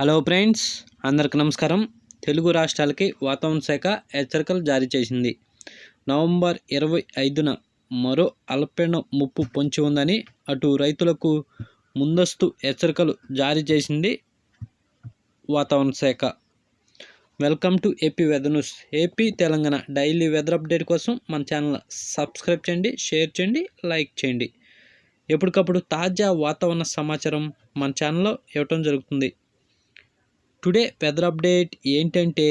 Hello friends అందరికి నమస్కారం. తెలుగు రాష్ట్రాలకి వాతావరణ శాఖ హెచ్చరికలు జారీ చేసింది. నవంబర్ ఇరవై ఐదున మరో అల్పీడన ముప్పు పొంచి ఉందని అటు రైతులకు ముందస్తు హెచ్చరికలు జారీ చేసింది వాతావరణ శాఖ. Welcome to AP weather news. AP Telangana daily weather update కోసం మన ఛానల్ సబ్స్క్రైబ్ చేయండి షేర్ చేయండి లైక్ చేయండి. ఎప్పటికప్పుడు తాజా వాతావరణ సమాచారం మన ఛానల్లో ఇవ్వటం జరుగుతుంది. టుడే వెదర్ అప్డేట్ ఏంటంటే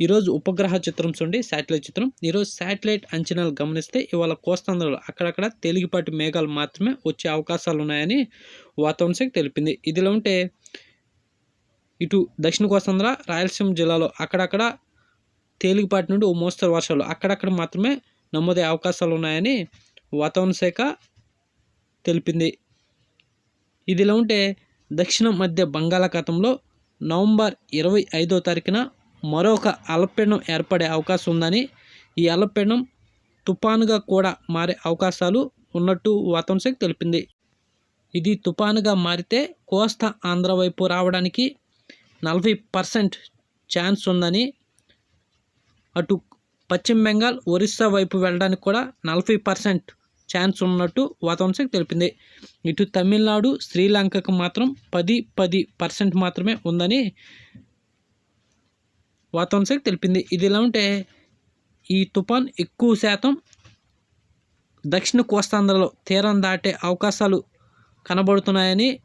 ఈరోజు ఉపగ్రహ చిత్రం చూడండి శాటిలైట్ చిత్రం. ఈరోజు శాటిలైట్ అంచనాలు గమనిస్తే ఇవాళ కోస్తాంధ్రలో అక్కడక్కడ తేలికపాటి మేఘాలు మాత్రమే వచ్చే అవకాశాలు ఉన్నాయని వాతావరణ శాఖ తెలిపింది. ఇదిలో ఉంటే ఇటు దక్షిణ కోస్తాంధ్ర రాయలసీమ జిల్లాలో అక్కడక్కడ తేలికపాటి నుండి ఓ మోస్తరు వర్షాలు అక్కడక్కడ మాత్రమే నమోదయ్యే అవకాశాలు ఉన్నాయని వాతావరణ శాఖ తెలిపింది. ఇదిలా ఉంటే దక్షిణ మధ్య బంగాళాఖాతంలో నవంబర్ ఇరవై ఐదో తారీఖున మరొక అల్పపీడనం ఏర్పడే అవకాశం ఉందని ఈ అల్పపీడనం తుఫానుగా కూడా మారే అవకాశాలు ఉన్నట్టు వాతావరణ శాఖ తెలిపింది. ఇది తుఫానుగా మారితే కోస్తా ఆంధ్ర వైపు రావడానికి నలభై పర్సెంట్ ఛాన్స్ ఉందని అటు పశ్చిమ బెంగాల్ ఒరిస్సా వైపు వెళ్ళడానికి కూడా నలభై పర్సెంట్ ఛాన్స్ ఉన్నట్టు వాతావరణ తెలిపింది. ఇటు తమిళనాడు శ్రీలంకకు మాత్రం పది పది పర్సెంట్ మాత్రమే ఉందని వాతావరణ శాఖ తెలిపింది. ఇది ఎలా ఉంటే ఈ తుఫాన్ ఎక్కువ శాతం దక్షిణ కోస్తాంధ్రలో తీరం దాటే అవకాశాలు కనబడుతున్నాయని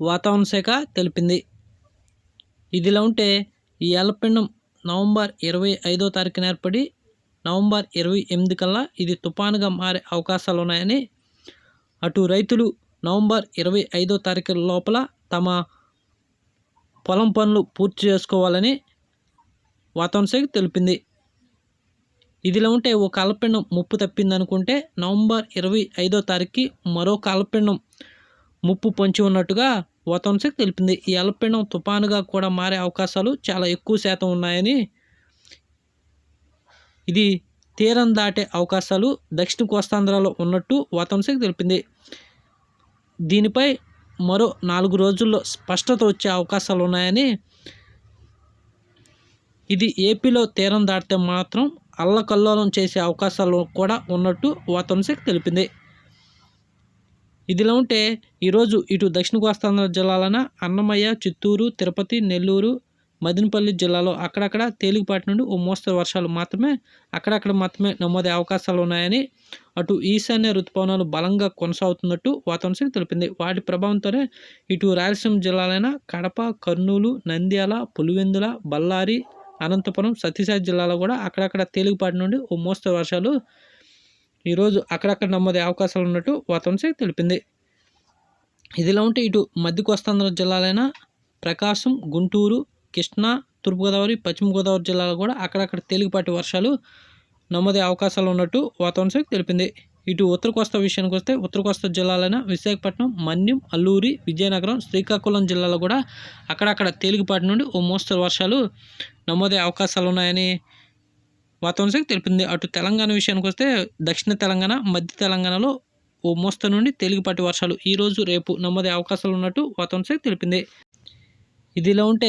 వాతావరణ శాఖ తెలిపింది. ఇదిలా ఉంటే ఈ అల్పపీండం నవంబర్ ఇరవై ఐదో తారీఖున ఏర్పడి నవంబర్ ఇరవై ఎనిమిది కల్లా ఇది తుఫానుగా మారే అవకాశాలు ఉన్నాయని అటు రైతులు నవంబర్ ఇరవై ఐదో తారీఖు లోపల తమ పొలం పనులు పూర్తి చేసుకోవాలని వాతావరణ శాఖ తెలిపింది. ఇదిలా ఉంటే ఓ కాలపిండం ముప్పు తప్పిందనుకుంటే నవంబర్ ఇరవై ఐదో తారీఖుకి మరో కాలపిండం ముప్పు పొంచి ఉన్నట్టుగా వాతావరణ శాఖ తెలిపింది. ఈ అల్పపిండం తుఫానుగా కూడా మారే అవకాశాలు చాలా ఎక్కువ శాతం ఉన్నాయని ఇది తీరం దాటే అవకాశాలు దక్షిణ కోస్తాంధ్రలో ఉన్నట్టు వాతావరణ శాఖ తెలిపింది. దీనిపై మరో నాలుగు రోజుల్లో స్పష్టత వచ్చే అవకాశాలు ఉన్నాయని ఇది ఏపీలో తీరం దాటితే మాత్రం అల్లకల్లోలం చేసే అవకాశాలు కూడా ఉన్నట్టు వాతావరణ శాఖ తెలిపింది. ఇదిలా ఉంటే ఈరోజు ఇటు దక్షిణ కోస్తాంధ్ర జిల్లాలన అన్నమయ్య చిత్తూరు తిరుపతి నెల్లూరు మదినపల్లి జిల్లాలో అక్కడక్కడ తేలికపాటి నుండి ఓ మోస్తరు వర్షాలు మాత్రమే అక్కడక్కడ మాత్రమే నమోదే అవకాశాలు ఉన్నాయని అటు ఈశాన్య ఋతుపవనాలు బలంగా కొనసాగుతున్నట్టు వాతావరణ శాఖ తెలిపింది. వాటి ప్రభావంతోనే ఇటు రాయలసీమ జిల్లాలైన కడప కర్నూలు నంద్యాల పులివెందుల బళ్ళారి అనంతపురం సత్యసాయి జిల్లాలో కూడా అక్కడక్కడ తేలికపాటి నుండి ఓ మోస్తరు వర్షాలు ఈరోజు అక్కడక్కడ నమోదే అవకాశాలు ఉన్నట్టు వాతావరణ శాఖ తెలిపింది. ఇదిలా ఉంటే ఇటు మధ్య కోస్తాంధ్ర జిల్లాలైన ప్రకాశం గుంటూరు కృష్ణా తూర్పుగోదావరి పశ్చిమ గోదావరి జిల్లాలో కూడా అక్కడక్కడ తేలికపాటి వర్షాలు నమోదే అవకాశాలు ఉన్నట్టు వాతావరణ శాఖ తెలిపింది. ఇటు ఉత్తర కోస్తా విషయానికి వస్తే ఉత్తర కోస్తా జిల్లాలైన విశాఖపట్నం మన్యం అల్లూరి విజయనగరం శ్రీకాకుళం జిల్లాలో కూడా అక్కడక్కడ తేలికపాటి నుండి ఓ మోస్తరు వర్షాలు నమోదే అవకాశాలు ఉన్నాయని వాతావరణ శాఖ తెలిపింది. అటు తెలంగాణ విషయానికి వస్తే దక్షిణ తెలంగాణ మధ్య తెలంగాణలో ఓ మోస్తరు నుండి తేలికపాటి వర్షాలు ఈరోజు రేపు నమోదయ్యే అవకాశాలు ఉన్నట్టు వాతావరణ శాఖ తెలిపింది. ఇదిలా ఉంటే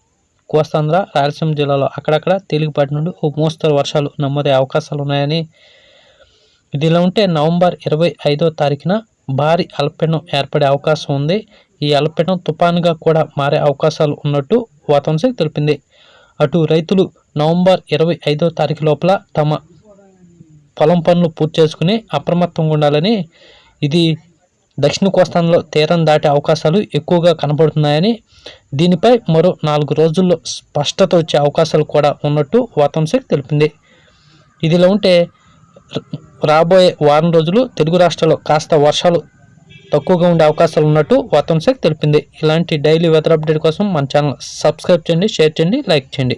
కోస్తాంధ్ర రాయలసీమ జిల్లాలో అక్కడక్కడ తేలికపాటి నుండి ఓ మోస్తరు వర్షాలు నమోదే అవకాశాలు ఉన్నాయని ఇదిలా ఉంటే నవంబర్ ఇరవై ఐదో తారీఖున భారీ అల్పపీడనం ఏర్పడే అవకాశం ఉంది. ఈ అల్పపీడనం తుఫానుగా కూడా మారే అవకాశాలు ఉన్నట్టు వాతావరణ శాఖ తెలిపింది. అటు రైతులు నవంబర్ ఇరవై ఐదో తారీఖు లోపల తమ పొలం పనులు పూర్తి చేసుకుని అప్రమత్తంగా ఉండాలని ఇది దక్షిణ కోస్తాంలో తీరం దాటే అవకాశాలు ఎక్కువగా కనబడుతున్నాయని దీనిపై మరో నాలుగు రోజుల్లో స్పష్టత వచ్చే అవకాశాలు కూడా ఉన్నట్టు వాతావరణ శాఖ తెలిపింది. ఇదిలా ఉంటే రాబోయే వారం రోజులు తెలుగు రాష్ట్రాల్లో కాస్త వర్షాలు తక్కువగా ఉండే అవకాశాలు ఉన్నట్టు వాతావరణ శాఖ తెలిపింది. ఇలాంటి డైలీ వెదర్ అప్డేట్ కోసం మన ఛానల్ సబ్స్క్రైబ్ చేయండి షేర్ చేయండి లైక్ చేయండి.